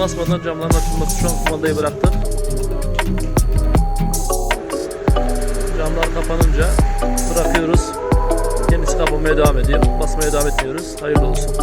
basmadan camların açılması. Şu an kumandayı bıraktık. Camlar kapanınca bırakıyoruz. Kendisi kapanmaya devam ediyor. Basmaya devam etmiyoruz. Hayırlı olsun.